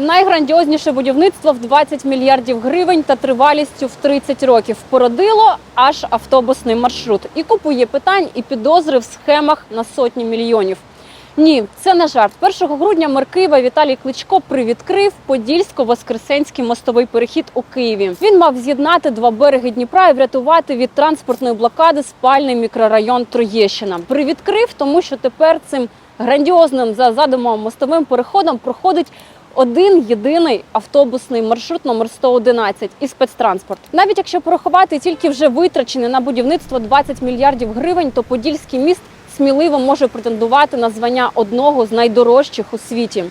Найграндіозніше будівництво в 20 мільярдів гривень та тривалістю в 30 років породило аж автобусний маршрут. І купує питань і підозри в схемах на сотні мільйонів. Ні, це не жарт. 1 грудня мер Києва Віталій Кличко привідкрив Подільсько-Воскресенський мостовий перехід у Києві. Він мав з'єднати два береги Дніпра і врятувати від транспортної блокади спальний мікрорайон Троєщина. Привідкрив, тому що тепер цим грандіозним за задумом мостовим переходом проходить один єдиний автобусний маршрут номер 111 і спецтранспорт. Навіть якщо порахувати тільки вже витрачені на будівництво 20 мільярдів гривень, то Подільський міст сміливо може претендувати на звання одного з найдорожчих у світі.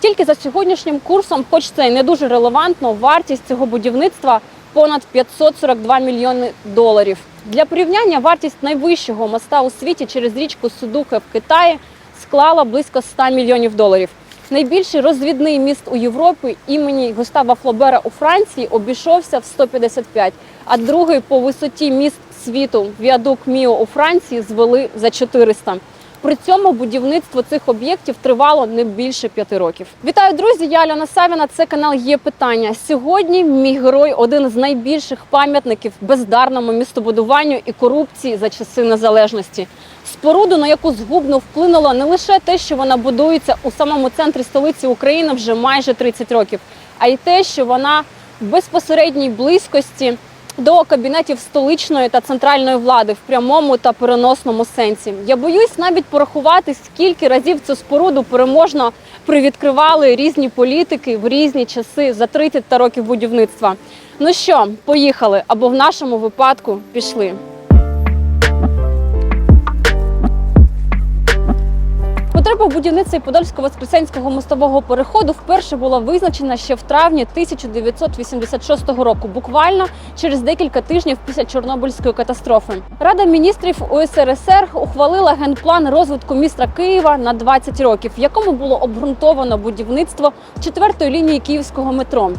Тільки за сьогоднішнім курсом, хоч це і не дуже релевантно, вартість цього будівництва понад 542 мільйони доларів. Для порівняння вартість найвищого моста у світі через річку Судухе в Китаї склала близько 100 мільйонів доларів. Найбільший розвідний міст у Європі імені Густава Флобера у Франції обійшовся в 155, а другий по висоті міст світу віадук Міо у Франції звели за 400. При цьому будівництво цих об'єктів тривало не більше п'яти років. Вітаю, друзі! Я Альона Савіна. Це канал є питання. Сьогодні мій герой один з найбільших пам'ятників бездарному містобудуванню і корупції за часи незалежності. Споруду, на яку згубно вплинуло не лише те, що вона будується у самому центрі столиці України вже майже 30 років, а й те, що вона в безпосередній близькості до кабінетів столичної та центральної влади в прямому та переносному сенсі. Я боюсь навіть порахувати, скільки разів цю споруду переможно привідкривали різні політики в різні часи за 30 та років будівництва. Ну що, поїхали або в нашому випадку пішли. Потреба будівництва Подольсько-Воскресенського мостового переходу вперше була визначена ще в травні 1986 року, буквально через декілька тижнів після Чорнобильської катастрофи. Рада міністрів УСРСР ухвалила генплан розвитку міста Києва на 20 років, в якому було обґрунтовано будівництво четвертої лінії київського метро.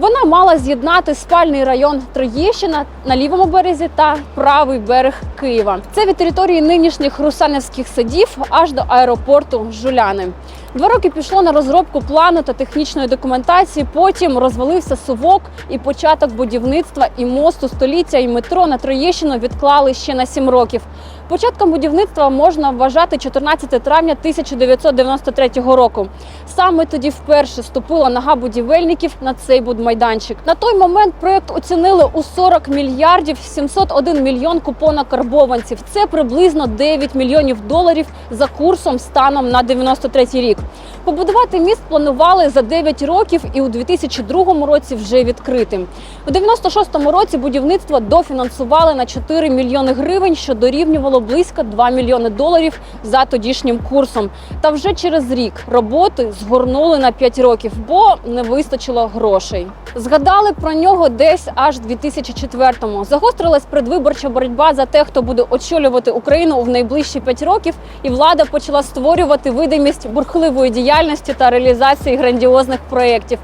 Вона мала з'єднати спальний район Троєщина на лівому березі та правий берег Києва. Це від території нинішніх русанівських садів аж до аеропорту Жуляни. Два роки пішло на розробку плану та технічної документації. Потім розвалився совок і початок будівництва і мосту століття і метро на Троєщину відклали ще на сім років. Початком будівництва можна вважати 14 травня 1993 року. Саме тоді вперше ступила нога будівельників на цей будмайданчик. На той момент проект оцінили у 40 мільярдів 701 мільйон купона карбованців. Це приблизно 9 мільйонів доларів за курсом станом на 93 рік. Побудувати міст планували за 9 років і у 2002 році вже відкрити. У 96-му році будівництво дофінансували на 4 мільйони гривень, що дорівнювало близько 2 мільйони доларів за тодішнім курсом. Та вже через рік роботи згорнули на 5 років, бо не вистачило грошей. Згадали про нього десь аж 2004-му. Загострилась предвиборча боротьба за те, хто буде очолювати Україну в найближчі 5 років, і влада почала створювати видимість бурхливої діяльності та реалізації грандіозних проєктів.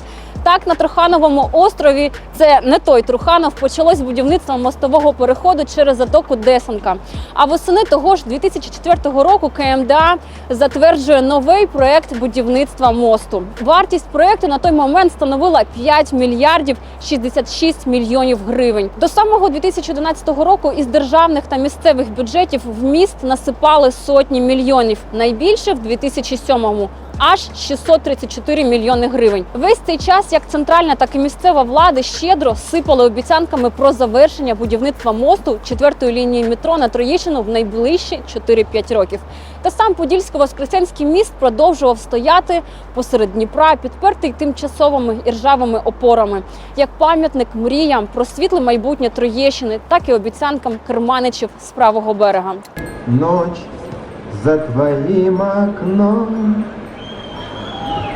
Так, на Трухановому острові це не той Труханов, почалось будівництво мостового переходу через затоку Десанка. А восени того ж 2004 року КМДА затверджує новий проект будівництва мосту. Вартість проекту на той момент становила 5 мільярдів 66 мільйонів гривень. До самого 2011 року із державних та місцевих бюджетів в міст насипали сотні мільйонів. Найбільше в 2007-му аж 634 мільйони гривень. Весь цей час як центральна, так і місцева влада щедро сипали обіцянками про завершення будівництва мосту четвертої лінії метро на Троєщину в найближчі 4-5 років. Та сам Подільсько-Воскресенський міст продовжував стояти посеред Дніпра, підпертий тимчасовими і ржавими опорами, як пам'ятник мріям про світле майбутнє Троєщини, так і обіцянкам керманичів з правого берега. Ночь за твоим окном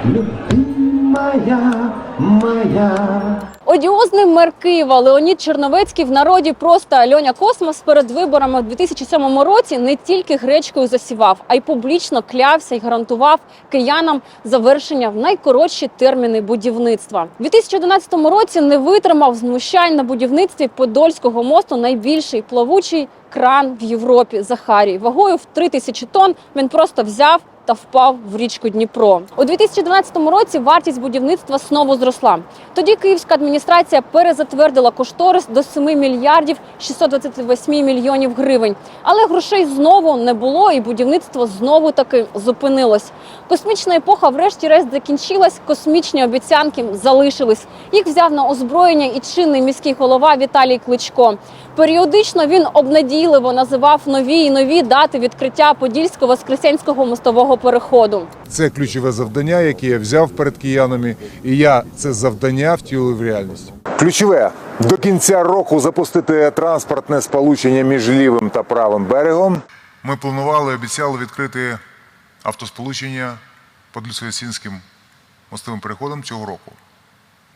Любимая моя Одіозний мер Києва Леонід Черновецький в народі просто Альоня Космос перед виборами в 2007 році не тільки гречкою засівав, а й публічно клявся і гарантував киянам завершення в найкоротші терміни будівництва. У 2011 році не витримав знущань на будівництві Подольського мосту найбільший плавучий кран в Європі Захарій. Вагою в 3 тисячі тонн він просто взяв та впав в річку Дніпро. У 2012 році вартість будівництва знову зросла. Тоді київська адміністрація перезатвердила кошторис до 7 мільярдів 628 мільйонів гривень. Але грошей знову не було, і будівництво знову таки зупинилось. Космічна епоха, врешті-решт, закінчилась. Космічні обіцянки залишились. Їх взяв на озброєння і чинний міський голова Віталій Кличко. Періодично він обнадійливо називав нові і нові дати відкриття Подільського воскресенського мостового переходу. Це ключове завдання, яке я взяв перед киянами, і я це завдання втілив в реальність. Ключове до кінця року запустити транспортне сполучення між лівим та правим берегом. Ми планували, обіцяли відкрити автосполучення Подільсько-Ясінським мостовим переходом цього року.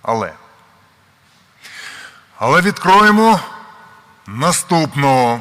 Але. Але відкроємо наступного.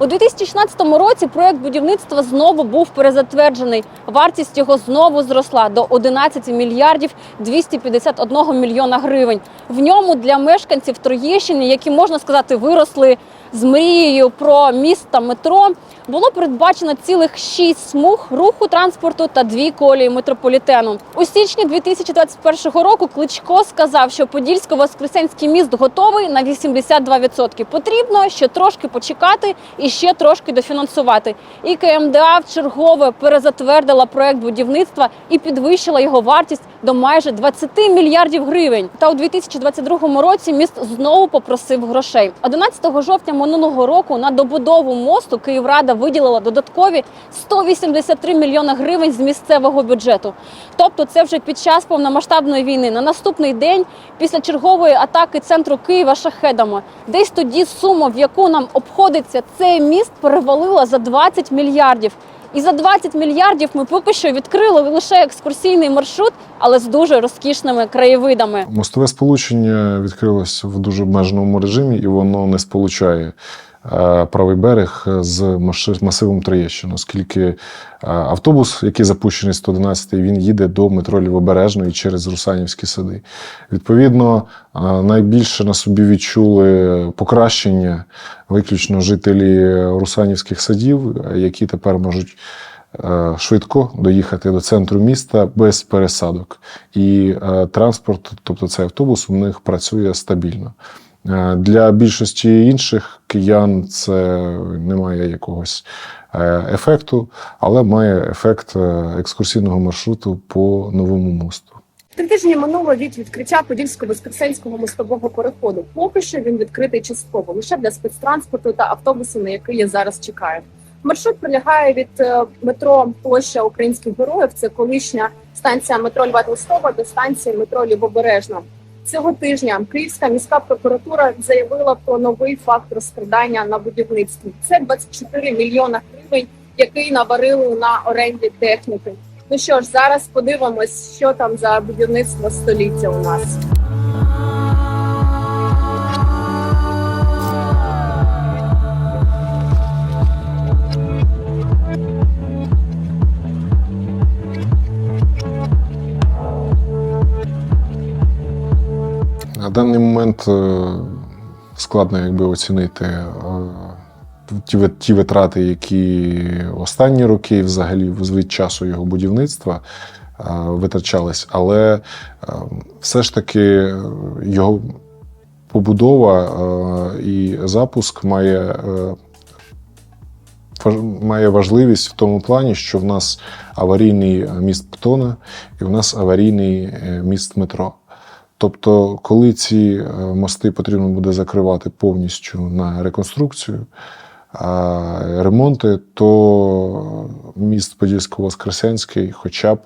У 2016 році проект будівництва знову був перезатверджений. Вартість його знову зросла до 11 мільярдів 251 мільйона гривень. В ньому для мешканців Троєщини, які можна сказати, виросли з мрією про місто метро, було передбачено цілих шість смуг руху транспорту та дві колії метрополітену. У січні 2021 року Кличко сказав, що Подільсько-Воскресенський міст готовий на 82%. Потрібно ще трошки почекати і ще трошки дофінансувати. І КМДА вчергове перезатвердила проект будівництва і підвищила його вартість до майже 20 мільярдів гривень. Та у 2022 році міст знову попросив грошей. 11 жовтня минулого року на добудову мосту Київрада виділила додаткові 183 мільйони гривень з місцевого бюджету. Тобто, це вже під час повномасштабної війни. На наступний день після чергової атаки центру Києва шахедами. Десь тоді сума, в яку нам обходиться цей міст, перевалила за 20 мільярдів. І за 20 мільярдів ми поки що відкрили лише екскурсійний маршрут, але з дуже розкішними краєвидами. Мостове сполучення відкрилось в дуже обмеженому режимі, і воно не сполучає правий берег з масивом Троєщини, оскільки е, автобус, який запущений 111, він їде до метро Лівобережної через Русанівські сади. Відповідно, е, найбільше на собі відчули покращення виключно жителі Русанівських садів, е, які тепер можуть е, швидко доїхати до центру міста без пересадок. І е, транспорт, тобто цей автобус, у них працює стабільно. Е, Для більшості інших киян це не має якогось е, ефекту, але має ефект е, екскурсійного маршруту по новому мосту. Три тижні минуло від відкриття Подільсько-Воскресенського мостового переходу. Поки що він відкритий частково лише для спецтранспорту та автобусу, на який я зараз чекаю. Маршрут пролягає від метро Площа Українських Героїв. Це колишня станція метро Льва Толстого до станції метро Лівобережна. Цього тижня Київська міська прокуратура заявила про новий факт розкрадання на будівництві. Це 24 мільйона гривень, який наварили на оренді техніки. Ну що ж, зараз подивимось, що там за будівництво століття у нас. На даний момент е, складно якби оцінити е, ті, ті витрати, які останні роки, взагалі, від часу його будівництва е, витрачались, але все ж таки його побудова і запуск має. Має важливість в тому плані, що в нас аварійний міст Птона і в нас аварійний міст метро. Тобто, коли ці е, мости потрібно буде закривати повністю на реконструкцію, ремонти, то міст Подільсько-Воскресенський хоча б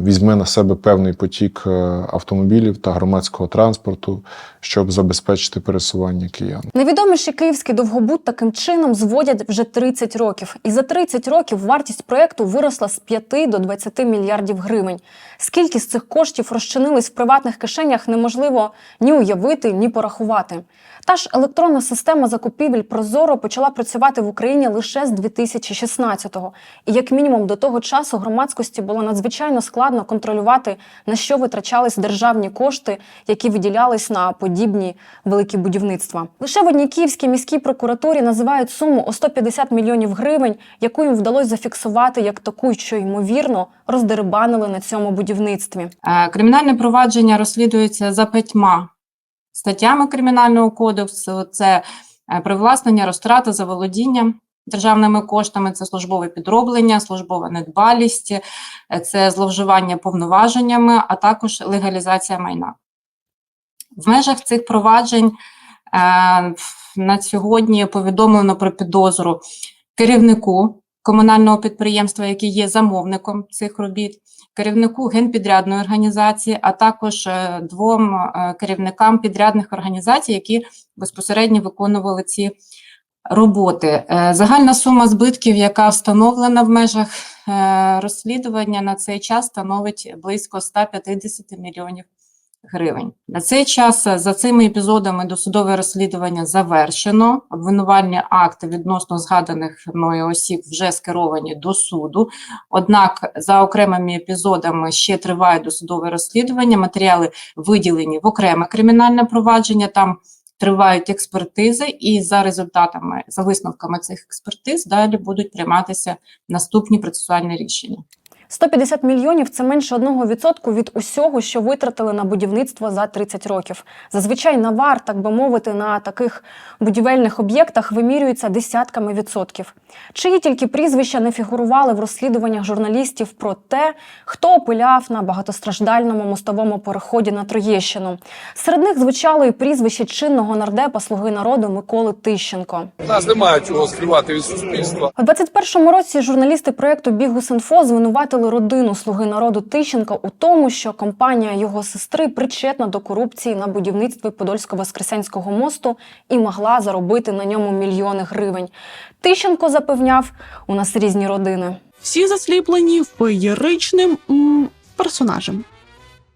візьме на себе певний потік е, автомобілів та громадського транспорту, щоб забезпечити пересування киян. Найвідоміший київський довгобуд таким чином зводять вже 30 років. І за 30 років вартість проекту виросла з 5 до 20 мільярдів гривень. Скільки з цих коштів розчинились в приватних кишенях, неможливо ні уявити, ні порахувати. Та ж електронна система закупівель Прозоро почала працювати в Україні лише з 2016-го. І як мінімум до того часу громадськості було надзвичайно складно контролювати, на що витрачались державні кошти, які виділялись на подібні великі будівництва. Лише в одній київській міській прокуратурі називають суму у 150 мільйонів гривень, яку їм вдалося зафіксувати як таку, що ймовірно роздерибанили на цьому будівництві. Е, Кримінальне провадження розслідується за п'ятьма статтями Кримінального кодексу: це е, привласнення, розтрата, заволодіння державними коштами, це службове підроблення, службова недбалість, е, це зловживання повноваженнями, а також легалізація майна. В межах цих проваджень е, на сьогодні повідомлено про підозру керівнику комунального підприємства, який є замовником цих робіт, керівнику генпідрядної організації, а також е, двом е, керівникам підрядних організацій, які безпосередньо виконували ці роботи. Е, Загальна сума збитків, яка встановлена в межах розслідування на цей час, становить близько 150 мільйонів гривень. На цей час е, за цими епізодами досудове розслідування завершено. Обвинувальні акти відносно згаданих мною осіб вже скеровані до суду. Однак за окремими епізодами ще триває досудове розслідування. Матеріали виділені в окреме кримінальне провадження. Там тривають експертизи, і за результатами, за висновками цих експертиз, далі будуть прийматися наступні процесуальні рішення. 150 мільйонів це менше 1% від усього, що витратили на будівництво за 30 років. Зазвичай навар, так би мовити, на таких будівельних об'єктах вимірюється десятками відсотків. Чиї тільки прізвища не фігурували в розслідуваннях журналістів про те, хто опиляв на багатостраждальному мостовому переході на Троєщину. Серед них звучало і прізвище чинного нардепа Слуги народу Миколи Тищенко. У нас немає чого скривати від суспільства. У 21-му році журналісти проекту Бігус.Інфо звинуватили родину слуги народу Тищенка у тому, що компанія його сестри причетна до корупції на будівництві Подольсько-Воскресенського мосту і могла заробити на ньому мільйони гривень. Тищенко запевняв, у нас різні родини. всі засліплені феєричним м, персонажем.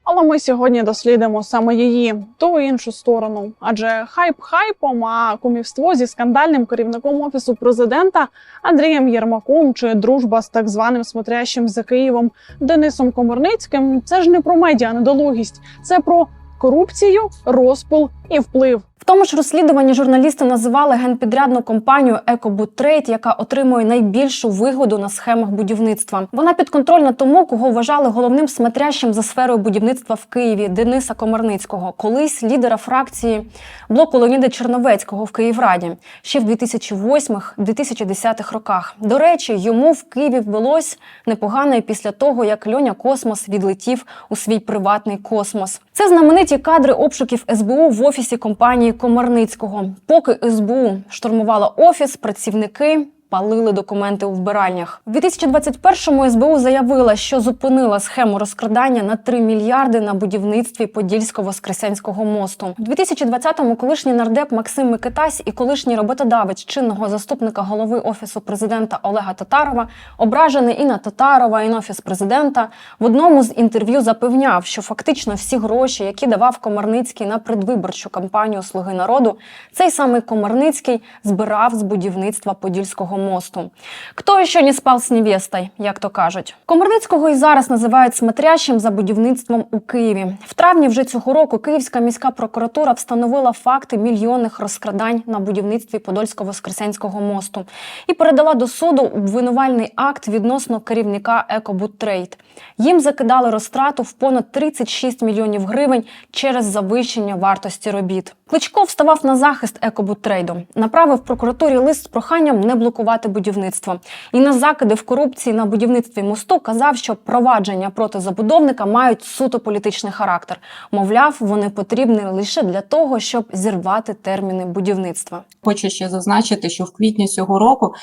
Але ми сьогодні дослідимо саме її ту іншу сторону. Адже хайп хайпом, а кумівство зі скандальним керівником офісу президента Андрієм Єрмаком чи дружба з так званим смотрящим за Києвом Денисом Комарницьким це ж не про медіа недолугість, це про корупцію, розпил і вплив. Тому ж розслідуванні журналісти називали генпідрядну компанію «Екобудтрейд», яка отримує найбільшу вигоду на схемах будівництва. Вона підконтрольна тому, кого вважали головним смотрящим за сферою будівництва в Києві Дениса Комарницького, колись лідера фракції блоку Леоніда Черновецького в Київраді ще в 2008-2010 роках. До речі, йому в Києві вдалось непогано після того, як Льоня Космос відлетів у свій приватний космос. Це знамениті кадри обшуків СБУ в офісі компанії Комарницького. Поки СБУ штурмувала офіс, працівники. Палили документи у вбиральнях. У 2021-му СБУ заявила, що зупинила схему розкрадання на 3 мільярди на будівництві Подільсько-Воскресенського мосту. У 2020-му колишній нардеп Максим Микитась і колишній роботодавець чинного заступника голови офісу президента Олега Татарова, ображений і на Татарова, і на офіс президента, в одному з інтерв'ю запевняв, що фактично всі гроші, які давав Комарницький на предвиборчу кампанію Слуги народу, цей самий Комарницький збирав з будівництва Подільського мосту. Хто ще не спав з невестою, як то кажуть. Комарницького і зараз називають смотрящим за будівництвом у Києві. В травні вже цього року Київська міська прокуратура встановила факти мільйонних розкрадань на будівництві Подольсько-Воскресенського мосту і передала до суду обвинувальний акт відносно керівника Екобудтрейд. Їм закидали розтрату в понад 36 мільйонів гривень через завищення вартості робіт. Кличко вставав на захист екобудтрейду, направив прокуратурі лист з проханням не блокувати будівництво. І на закиди в корупції на будівництві мосту казав, що провадження проти забудовника мають суто політичний характер. Мовляв, вони потрібні лише для того, щоб зірвати терміни будівництва. Хочу ще зазначити, що в квітні цього року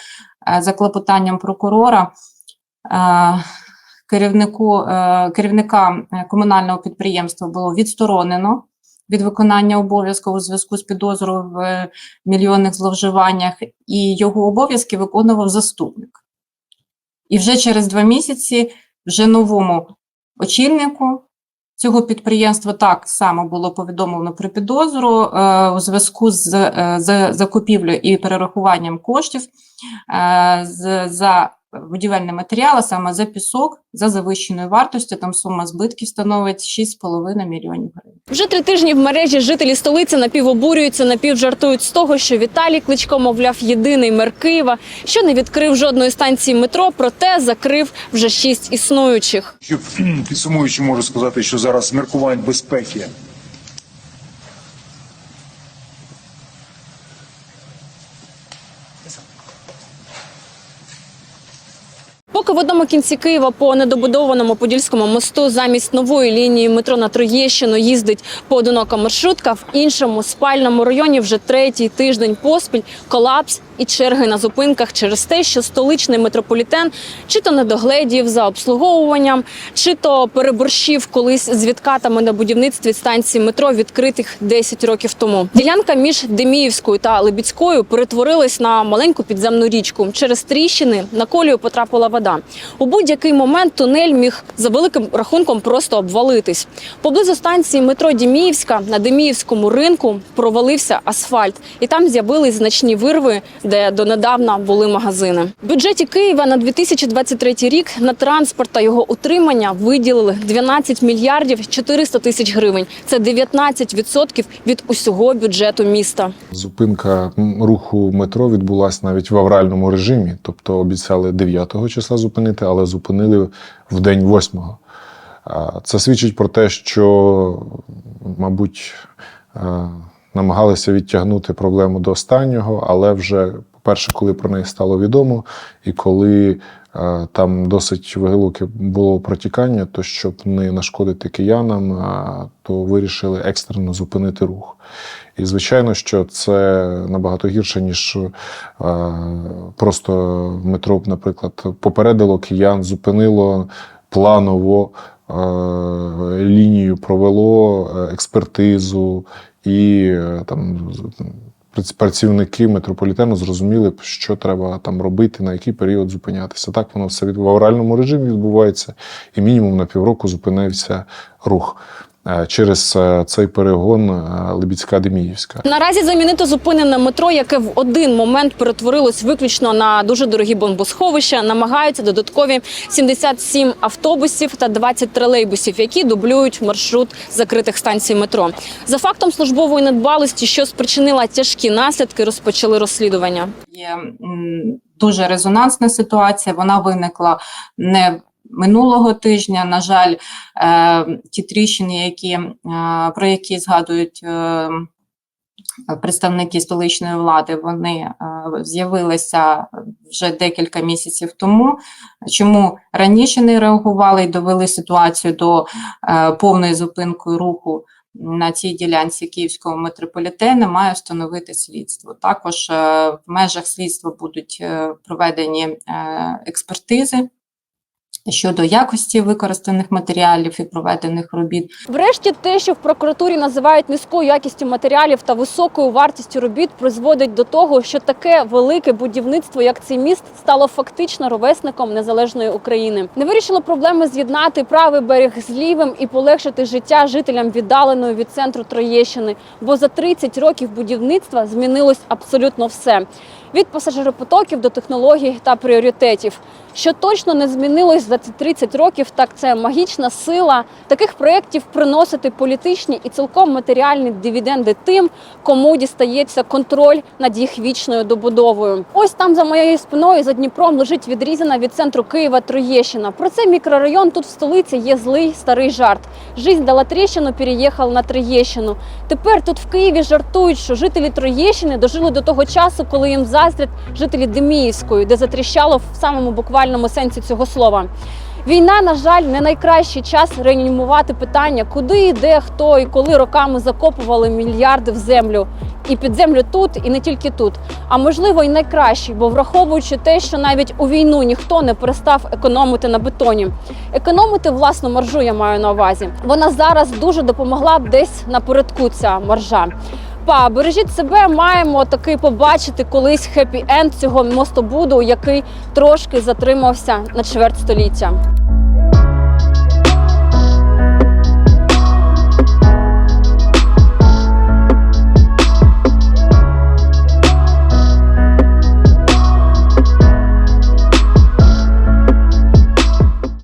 е, за клопотанням прокурора е, керівнику, е, керівника комунального підприємства було відсторонено від виконання обов'язку у зв'язку з підозрою в е, мільйонних зловживаннях, і його обов'язки виконував заступник. І вже через два місяці вже новому очільнику цього підприємства так само було повідомлено про підозру е, у зв'язку з е, за- закупівлею і перерахуванням коштів е, з, за будівельний матеріал, а саме за пісок, за завищеною вартостю. Там сума збитків становить 6,5 мільйонів гривень. Вже три тижні в мережі жителі столиці напівобурюються, напівжартують з того, що Віталій Кличко, мовляв, єдиний мер Києва, що не відкрив жодної станції метро, проте закрив вже шість існуючих. Що підсумуючи, можу сказати, що зараз міркувань безпеки В одному кінці Києва по недобудованому подільському мосту замість нової лінії метро на Троєщину їздить поодинока маршрутка, в іншому спальному районі вже третій тиждень поспіль колапс і черги на зупинках через те, що столичний метрополітен чи то недогледів за обслуговуванням, чи то переборщив колись з відкатами на будівництві станції метро, відкритих 10 років тому. Ділянка між Деміївською та Лебідською перетворилась на маленьку підземну річку. Через тріщини на колію потрапила вода. У будь-який момент тунель міг за великим рахунком просто обвалитись. Поблизу станції метро Діміївська на Деміївському ринку провалився асфальт, і там з'явились значні вирви, де донедавна були магазини. В бюджеті Києва на 2023 рік на транспорт та його утримання виділили 12 мільярдів 400 тисяч гривень. Це 19% від усього бюджету міста. Зупинка руху метро відбулася навіть в авральному режимі, тобто обіцяли 9 числа зупинити, але зупинили в день 8-го. Це свідчить про те, що, мабуть, намагалися відтягнути проблему до останнього, але вже, по-перше, коли про неї стало відомо, і коли е, там досить вигилоке було протікання, то щоб не нашкодити киянам, а, то вирішили екстрено зупинити рух. І звичайно, що це набагато гірше, ніж е, просто метро, наприклад, попередило киян, зупинило планово е, лінію, провело е, експертизу, і е, там працівники метрополітену зрозуміли, що треба там робити, на який період зупинятися. Так воно все від- в авральному режимі відбувається, і мінімум на півроку зупинився рух. Е, Через е, цей перегон е, Лебідська Деміївська. Наразі замінити зупинене метро, яке в один момент перетворилось виключно на дуже дорогі бомбосховища, намагаються додаткові 77 автобусів та 20 тролейбусів, які дублюють маршрут закритих станцій метро. За фактом службової недбалості, що спричинила тяжкі наслідки, розпочали розслідування. Є дуже резонансна ситуація. Вона виникла не минулого тижня. На жаль, е, ті тріщини, які, е, про які згадують е, представники столичної влади, вони з'явилися вже декілька місяців тому. Чому раніше не реагували і довели ситуацію до повної зупинки руху? на цій ділянці Київського метрополітену має встановити слідство. Також в межах слідства будуть проведені експертизи щодо якості використаних матеріалів і проведених робіт. Врешті, те, що в прокуратурі називають низькою якістю матеріалів та високою вартістю робіт, призводить до того, що таке велике будівництво, як цей міст, стало фактично ровесником незалежної України. Не вирішило проблеми з'єднати правий берег з лівим і полегшити життя жителям віддаленої від центру Троєщини. Бо за 30 років будівництва змінилось абсолютно все. Від пасажиропотоків до технологій та пріоритетів. Що точно не змінилось за ці 30 років, так це магічна сила таких проєктів приносити політичні і цілком матеріальні дивіденди тим, кому дістається контроль над їх вічною добудовою. Ось там за моєю спиною за Дніпром лежить відрізана від центру Києва Троєщина. Про цей мікрорайон тут в столиці є злий старий жарт. Жизнь дала тріщину, переїхав на Троєщину. Тепер тут в Києві жартують, що жителі Троєщини дожили до того часу, коли їм заздрять жителі Деміївської, де затріщало в самому буквальному сенсі цього слова. Війна, на жаль, не найкращий час реанімувати питання, куди йде, хто і коли роками закопували мільярди в землю. І під землю тут, і не тільки тут. А можливо, і найкращий, бо враховуючи те, що навіть у війну ніхто не перестав економити на бетоні. Економити власну маржу я маю на увазі. Вона зараз дуже допомогла б десь напередку ця маржа. Па, бережіть себе, маємо таки побачити колись хеппі-енд цього мостобуду, який трошки затримався на чверть століття.